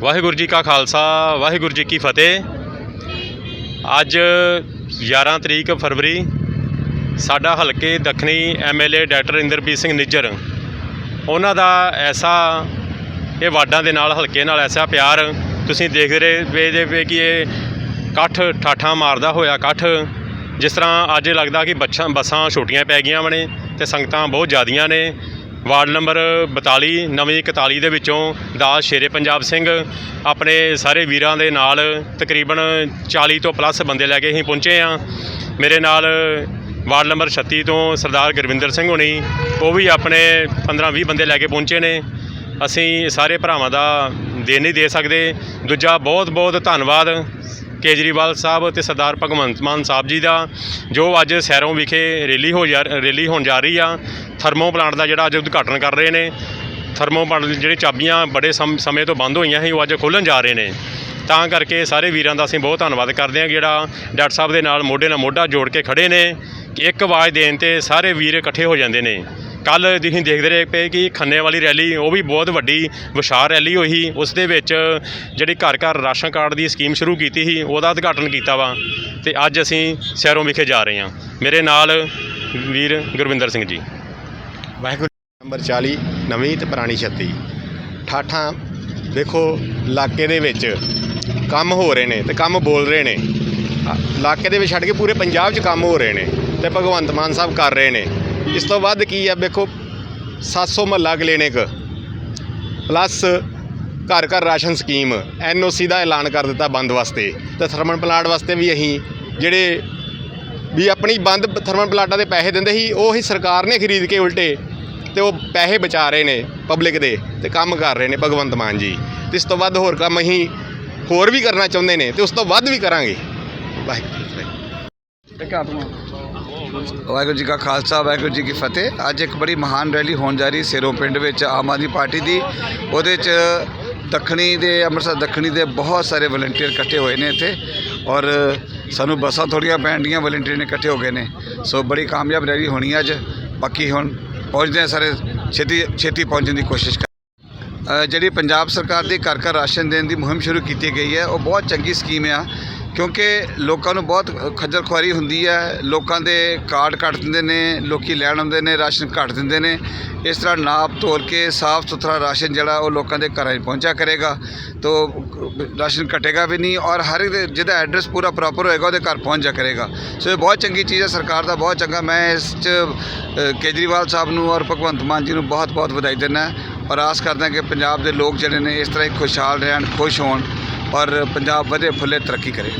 ਵਾਹਿਗੁਰੂ ਜੀ ਕਾ ਖਾਲਸਾ, ਵਾਹਿਗੁਰੂ ਜੀ ਕੀ ਫਤਿਹ। ਅੱਜ 11 ਤਰੀਕ ਫਰਵਰੀ, ਸਾਡਾ ਹਲਕੇ ਦੱਖਣੀ ਐਮਐਲਏ ਡਾਕਟਰ ਇੰਦਰਪ੍ਰੀਤ ਸਿੰਘ ਨਿੱਜਰ, ਉਹਨਾਂ ਦਾ ਐਸਾ, ਇਹ ਵਾਰਡਾਂ ਦੇ ਨਾਲ, ਹਲਕੇ ਨਾਲ ਐਸਾ ਪਿਆਰ, ਤੁਸੀਂ ਦੇਖ ਰਹੇ ਵੇ ਵੇ ਕਿ ਇਹ ਇਕੱਠ ਠਾਠਾਂ ਮਾਰਦਾ ਹੋਇਆ ਇਕੱਠ, ਜਿਸ ਤਰ੍ਹਾਂ ਅੱਜ ਲੱਗਦਾ ਕਿ ਬੱਸਾਂ ਬੱਸਾਂ ਛੋਟੀਆਂ ਪੈ ਗਈਆਂ ਬਣੇ ਤੇ ਸੰਗਤਾਂ ਬਹੁਤ ਜ਼ਿਆਦੀਆਂ ਨੇ। ਵਾਰਡ ਨੰਬਰ 42 ਨਵੀਂ 41 ਦੇ ਵਿੱਚੋਂ ਦਾਸ ਸ਼ੇਰੇ ਪੰਜਾਬ ਸਿੰਘ ਆਪਣੇ ਸਾਰੇ ਵੀਰਾਂ ਦੇ ਨਾਲ ਤਕਰੀਬਨ 40 ਤੋਂ ਪਲੱਸ ਬੰਦੇ ਲੈ ਕੇ ਅਸੀਂ ਪਹੁੰਚੇ ਆ ਮੇਰੇ ਨਾਲ ਵਾਰਡ ਨੰਬਰ 36 ਤੋਂ ਸਰਦਾਰ ਗੁਰਵਿੰਦਰ ਸਿੰਘ ਹੋਣੀ, ਉਹ ਵੀ ਆਪਣੇ 15-20 ਬੰਦੇ ਲੈ ਕੇ ਪਹੁੰਚੇ ਨੇ। ਅਸੀਂ ਸਾਰੇ ਭਰਾਵਾਂ ਦਾ ਦੇ ਨਹੀਂ ਦੇ ਸਕਦੇ। ਦੂਜਾ ਬਹੁਤ ਬਹੁਤ ਧੰਨਵਾਦ। ਕੇਜਰੀਵਾਲ ਸਾਹਿਬ ਅਤੇ ਸਰਦਾਰ ਭਗਵੰਤ ਮਾਨ ਸਾਹਿਬ ਜੀ ਦਾ, ਜੋ ਅੱਜ ਸੈਰੋਂ ਵਿਖੇ ਰੈਲੀ ਹੋ ਜਾ ਰੈਲੀ ਹੋਣ ਜਾ ਰਹੀ ਆ। ਥਰਮੋ ਪਲਾਂਟ ਦਾ ਜਿਹੜਾ ਅੱਜ ਉਦਘਾਟਨ ਕਰ ਰਹੇ ਨੇ। ਥਰਮੋ ਪਲਾਂਟ ਦੀ ਜਿਹੜੀ ਚਾਬੀਆਂ ਬੜੇ ਸਮ- ਸਮੇਂ ਤੋਂ ਬੰਦ ਹੋਈਆਂ ਸੀ, ਉਹ ਅੱਜ ਖੋਲ੍ਹਣ ਜਾ ਰਹੇ ਨੇ। ਤਾਂ ਕਰਕੇ ਸਾਰੇ ਵੀਰਾਂ ਦਾ ਅਸੀਂ ਬਹੁਤ ਧੰਨਵਾਦ ਕਰਦੇ ਹਾਂ ਜਿਹੜਾ ਡਾਕਟਰ ਸਾਹਿਬ ਦੇ ਨਾਲ ਮੋਢੇ ਨਾਲ ਮੋਢਾ ਜੋੜ ਕੇ ਖੜੇ ਨੇ। ਕਿ ਇੱਕ ਆਵਾਜ਼ ਦੇਣ ਤੇ ਸਾਰੇ ਵੀਰ ਇਕੱਠੇ ਹੋ ਜਾਂਦੇ ਨੇ। ਕੱਲ ਤੁਸੀਂ ਦੇਖਦੇ ਰਹੇ ਪਏ ਕਿ ਖੰਨੇ ਵਾਲੀ ਰੈਲੀ, ਉਹ ਵੀ ਬਹੁਤ ਵੱਡੀ ਵਿਸ਼ਾਲ ਰੈਲੀ ਹੋਈ ਉਸ ਦੇ ਵਿੱਚ ਜਿਹੜੀ ਘਰ ਘਰ ਰਾਸ਼ਨ ਕਾਰਡ ਦੀ ਸਕੀਮ ਸ਼ੁਰੂ ਕੀਤੀ ਸੀ, ਉਹਦਾ ਉਦਘਾਟਨ ਕੀਤਾ ਵਾ ਤੇ ਅੱਜ ਅਸੀਂ ਸ਼ਹਿਰੋਂ ਵਿਖੇ ਜਾ ਰਹੇ ਹਾਂ। ਮੇਰੇ ਨਾਲ ਵੀਰ ਗੁਰਵਿੰਦਰ ਸਿੰਘ ਜੀ। ਵਾਹਿਗੁਰੂ ਨੰਬਰ 40 ਨਵੀਂ ਤੇ ਪੁਰਾਣੀ 36 ਠਾਠਾਂ ਦੇਖੋ ਇਲਾਕੇ ਦੇ ਵਿੱਚ ਕੰਮ ਹੋ ਰਹੇ ਨੇ ਤੇ ਕੰਮ ਬੋਲ ਰਹੇ ਨੇ। ਇਲਾਕੇ ਦੇ ਵਿੱਚ ਛੱਡ ਕੇ ਪੂਰੇ ਪੰਜਾਬ 'ਚ ਕੰਮ ਹੋ ਰਹੇ ਨੇ ਤੇ ਭਗਵੰਤ ਮਾਨ ਸਾਹਿਬ ਕਰ ਰਹੇ ਨੇ। ਇਸ ਤੋਂ ਵੱਧ ਕੀ ਆ, ਵੇਖੋ 700 ਮਹੱਲਾ ਕਲੀਨਿਕ ਪਲੱਸ ਘਰ ਘਰ ਰਾਸ਼ਨ ਸਕੀਮ ਐਨਓਸੀ ਦਾ ਐਲਾਨ ਕਰ ਦਿੱਤਾ ਬੰਦ ਵਾਸਤੇ। ਤੇ ਥਰਮਲ ਪਲਾਂਟ ਵਾਸਤੇ ਵੀ ਅਸੀਂ ਜਿਹੜੇ ਵੀ ਆਪਣੀ ਬੰਦ ਥਰਮਲ ਪਲਾਂਟਾਂ ਦੇ ਪੈਸੇ ਦਿੰਦੇ ਸੀ, ਉਹ ਹੀ ਸਰਕਾਰ ਨੇ ਖਰੀਦ ਕੇ ਉਲਟੇ ਤੇ ਉਹ ਪੈਸੇ ਬਚਾ ਰਹੇ ਨੇ ਪਬਲਿਕ ਦੇ ਤੇ ਕੰਮ ਕਰ ਰਹੇ ਨੇ ਭਗਵੰਤ ਮਾਨ ਜੀ। ਤੇ ਇਸ ਤੋਂ ਵੱਧ ਹੋਰ ਕੰਮ ਅਸੀਂ ਹੋਰ ਵੀ ਕਰਨਾ ਚਾਹੁੰਦੇ ਨੇ ਤੇ ਉਸ ਤੋਂ ਵੱਧ ਵੀ ਕਰਾਂਗੇ। ਵਾਹਿਗੁਰੂ ਜੀ ਕੀ ਵਾਹਿਗੁਰੂ ਜੀ ਕਾ ਖਾਲਸਾ, ਵਾਹਿਗੁਰੂ ਜੀ ਕੀ ਫਤਿਹ। ਅੱਜ ਇੱਕ ਬੜੀ ਮਹਾਨ ਰੈਲੀ ਹੋਣ ਜਾ ਰਹੀ ਸਿਰੋਂ ਪਿੰਡ ਵਿੱਚ ਆਮ ਆਦਮੀ ਪਾਰਟੀ ਦੀ। ਉਹਦੇ 'ਚ ਦੱਖਣੀ ਦੇ, ਅੰਮ੍ਰਿਤਸਰ ਦੱਖਣੀ ਦੇ ਬਹੁਤ ਸਾਰੇ ਵਲੰਟੀਅਰ ਇਕੱਠੇ ਹੋਏ ਨੇ ਇੱਥੇ। ਔਰ ਸਾਨੂੰ ਬੱਸਾਂ ਥੋੜੀਆਂ ਪੈਣਡੀਆਂ ਵਲੰਟੀਅਰ ਨੇ ਇਕੱਠੇ ਹੋ ਗਏ ਨੇ। ਸੋ ਬੜੀ ਕਾਮਯਾਬ ਰੈਲੀ ਹੋਣੀ ਹੈ ਅੱਜ। ਬਾਕੀ ਹੁਣ ਪਹੁੰਚਦੇ ਆ ਸਾਰੇ ਛੇਤੀ ਛੇਤੀ ਪਹੁੰਚਣ ਦੀ ਕੋਸ਼ਿਸ਼ ਕਰ ਜਿਹੜੀ ਪੰਜਾਬ ਸਰਕਾਰ ਦੀ ਘਰ ਘਰ ਰਾਸ਼ਨ ਦੇਣ ਦੀ ਮੁਹਿੰਮ ਸ਼ੁਰੂ ਕੀਤੀ ਗਈ ਹੈ, ਉਹ ਬਹੁਤ ਚੰਗੀ ਸਕੀਮ ਆ। ਕਿਉਂਕਿ ਲੋਕਾਂ ਨੂੰ ਬਹੁਤ ਖੱਜਲ ਖੁਆਰੀ ਹੁੰਦੀ ਹੈ, ਲੋਕਾਂ ਦੇ ਕਾਰਡ ਕੱਟ ਦਿੰਦੇ ਨੇ, ਲੋਕੀ ਲੈਣ ਆਉਂਦੇ ਨੇ, ਰਾਸ਼ਨ ਘੱਟ ਦਿੰਦੇ ਨੇ। ਇਸ ਤਰ੍ਹਾਂ ਨਾਪ ਤੋਲ ਕੇ ਸਾਫ਼ ਸੁਥਰਾ ਰਾਸ਼ਨ ਜਿਹੜਾ ਉਹ ਲੋਕਾਂ ਦੇ ਘਰਾਂ 'ਚ ਪਹੁੰਚਿਆ ਕਰੇਗਾ। ਤੋ ਰਾਸ਼ਨ ਘਟੇਗਾ ਵੀ ਨਹੀਂ ਔਰ ਹਰ ਇੱਕ ਜਿਹਦਾ ਐਡਰੈਸ ਪੂਰਾ ਪ੍ਰੋਪਰ ਹੋਏਗਾ, ਉਹਦੇ ਘਰ ਪਹੁੰਚ ਜਾ ਕਰੇਗਾ। ਸੋ ਇਹ ਬਹੁਤ ਚੰਗੀ ਚੀਜ਼ ਹੈ, ਸਰਕਾਰ ਦਾ ਬਹੁਤ ਚੰਗਾ, ਮੈਂ ਇਸ 'ਚ ਕੇਜਰੀਵਾਲ ਸਾਹਿਬ ਨੂੰ ਔਰ ਭਗਵੰਤ ਮਾਨ ਜੀ ਨੂੰ ਬਹੁਤ ਬਹੁਤ ਵਧਾਈ ਦਿੰਦਾ ਔਰ ਆਸ ਕਰਦਾ ਕਿ ਪੰਜਾਬ ਦੇ ਲੋਕ ਜਿਹੜੇ ਨੇ ਇਸ ਤਰ੍ਹਾਂ ਹੀ ਖੁਸ਼ਹਾਲ ਰਹਿਣ, ਖੁਸ਼ ਹੋਣ। ਔਰ ਪੰਜਾਬ ਵਧੇ ਫੁੱਲੇ ਤਰੱਕੀ ਕਰੇ।